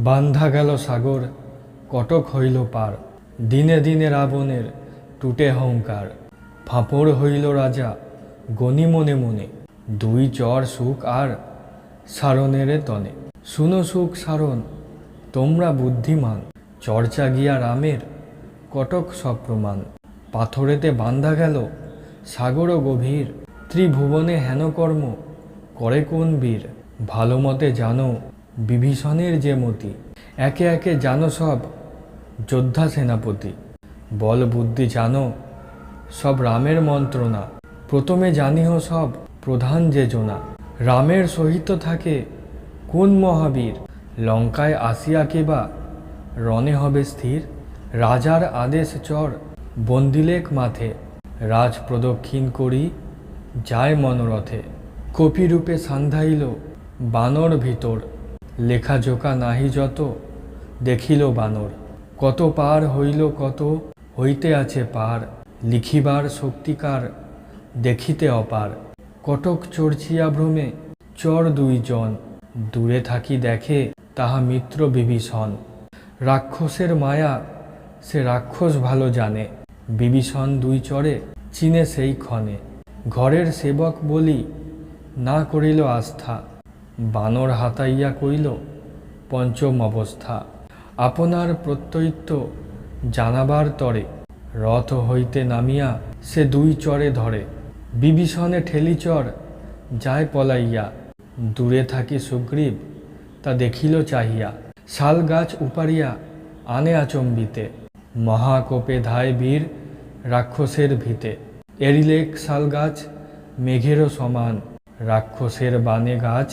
বান্ধা গেল সাগর, কটক হইল পার। দিনে দিনে রাবণের টুটে হংকার। ফাঁপড় হইল রাজা, গনি মনে মনে। দুই চর সুখ আর সারণের তনে। শুনো সুখ সারণ, তোমরা বুদ্ধিমান। চর্চা গিয়া রামের, কটক সব প্রমাণ। পাথরেতে বান্ধা গেল, সাগর গভীর। ত্রিভুবনে হেন কর্ম, করে কোন বীর? ভালো মতে জানো বিভীষণের যে মতি, একে একে জানো সব যোদ্ধা সেনাপতি। বল বুদ্ধি জানো, সব রামের মন্ত্রণা। প্রথমে জানিহ সব প্রধান যে জোনা। রামের সহিত থাকে কোন মহাবীর? লঙ্কায় আসিয়া কেবা রণে হবে স্থির? রাজার আদেশ চর বন্দিলেক মাথে রাজ প্রদক্ষিণ করি, যায় মনোরথে। কপিরূপে সান্ধাইল বানর ভিতর। লেখা জোকা নাহি যত, দেখিল বানর। কত পার হইল কত, হইতে আছে পার। লিখিবার শক্তিকার দেখিতে অপার। কটক চর্চিয়া ভ্রমে, চর দুইজন দূরে থাকি দেখে তাহা মিত্র বিভীষণ। রাক্ষসের মায়া, সে রাক্ষস ভালো জানে। বিভীষণ দুই চরে চিনে সেই ক্ষণে। ঘরের সেবক বলি, না করিল আস্থা। বানর হাতাইয়া কইল, পঞ্চম অবস্থা। আপনার প্রত্যয়িত্ব জানাবার তরে রথ হইতে নামিয়া সে দুই চরে ধরে। বিভীষণে ঠেলিচর যায় পলাইয়া। দূরে থাকি সুগ্রীব, তা দেখিল চাহিয়া। শাল গাছ উপারিয়া আনে আচম্বিতে। মহাকোপে ধায় বীর রাক্ষসের ভিতে। এরিলেক শাল গাছ মেঘেরও সমান। রাক্ষসের বানে গাছ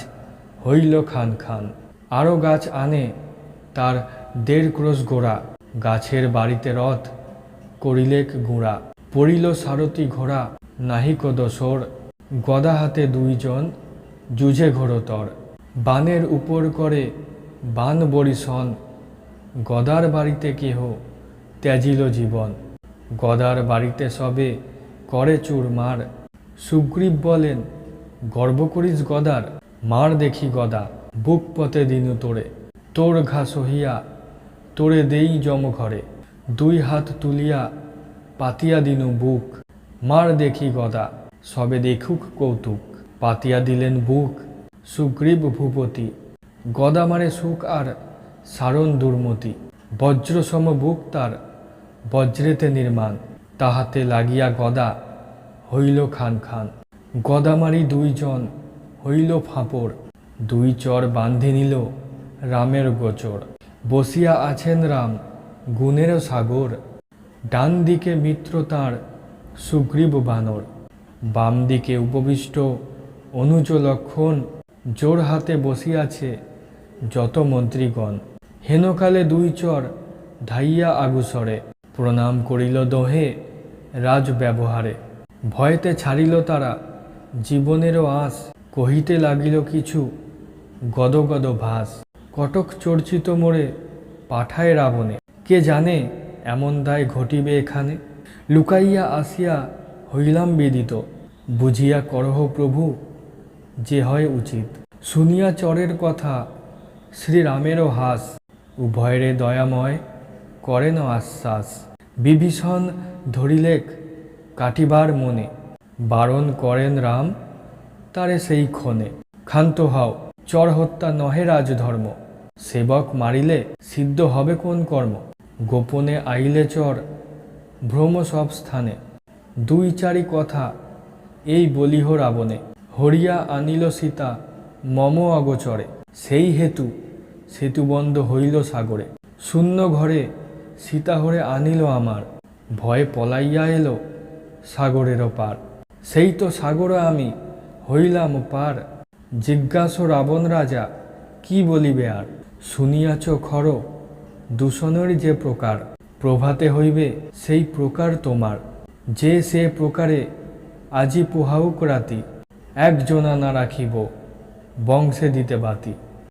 হইল খান খান। আরও গাছ আনে তার দেড় ক্রোশ গোড়া, গাছের বাড়িতে রথ করিলেক গুঁড়া। পড়িল সারথি ঘোড়া নাহিক দোসর, গদা হাতে দুইজন যুঝে ঘোরতর বানের উপর করে বান বরিশন গদার বাড়িতে কেহ ত্যাজিল জীবন। গদার বাড়িতে সবে করে চুরমার। সুগ্রীব বলেন, গর্ব করিস গদার মার দেখি গদা, বুক পথে দিনু তোরে। তোর ঘা সহিয়া, তোরে দেই জম ঘরে। দুই হাত তুলিয়া পাতিয়া দিনু বুক। মার দেখি গদা, সবে দেখুক কৌতুক। পাতিয়া দিলেন বুক, সুগ্রীব ভূপতি। গদা মারে সুখ আর সারণ দুর্মতি। বজ্রসম বুক তার বজ্রেতে নির্মাণ। তাহাতে লাগিয়া গদা হইল খান খান। গদামারি দুইজন হইল ফাঁপড়। দুই চর বান্ধি নিল রামের গোচর। বসিয়া আছেন রাম, গুণের সাগর। ডান দিকে মিত্র তাঁর, সুগ্রীব বানর। বাম দিকে উপবিষ্ট, অনুজ লক্ষণ জোর হাতে বসিয়াছে যত মন্ত্রীগণ। হেনকালে দুই চর ধাইয়া আগুসরে, প্রণাম করিল দোহে রাজ ব্যবহারে ভয়েতে ছাড়িল তারা জীবনেরও আস কহিতে লাগিল কিছু, গদ গদ ভাস। কটক চর্চিত মোড়ে পাঠায় রাবণে। কে জানে এমন দায় ঘটিবে এখানে? লুকাইয়া আসিয়া হইলাম বেদিত। বুঝিয়া করহ প্রভু, যে হয় উচিত। শুনিয়া চরের কথা শ্রীরামেরও হাস। উভয়েরে দয়াময় করেন আশ্বাস। বিভীষণ ধরিলেক কাটিবার মনে। বারণ করেন রাম তারে সেই ক্ষণে। ক্ষান্ত হও, চর হত্যা নহে রাজধর্ম। সেবক মারিলে সিদ্ধ হবে কোন কর্ম? গোপনে আইলে চর, ভ্রম সব স্থানে। দুই চারি কথা, এই বলিহ রাবণে। হরিয়া আনিল সীতা, মম অগচরে। সেই হেতু সেতুবন্ধ হইল সাগরে। শূন্য ঘরে সীতা হরে আনিল আমার। ভয়ে পলাইয়া এলো সাগরেরও পার সেই তো সাগরে আমি হইলাম পার, জিজ্ঞাস রাবণ রাজা, কি বলিবে আর? শুনিয়াছ খর দূষণের যে প্রকার, প্রভাতে হইবে সেই প্রকার তোমার। যে সে প্রকারে আজি পোহাউক রাতি, একজনা না রাখিব, বংশে দিতে বাতি।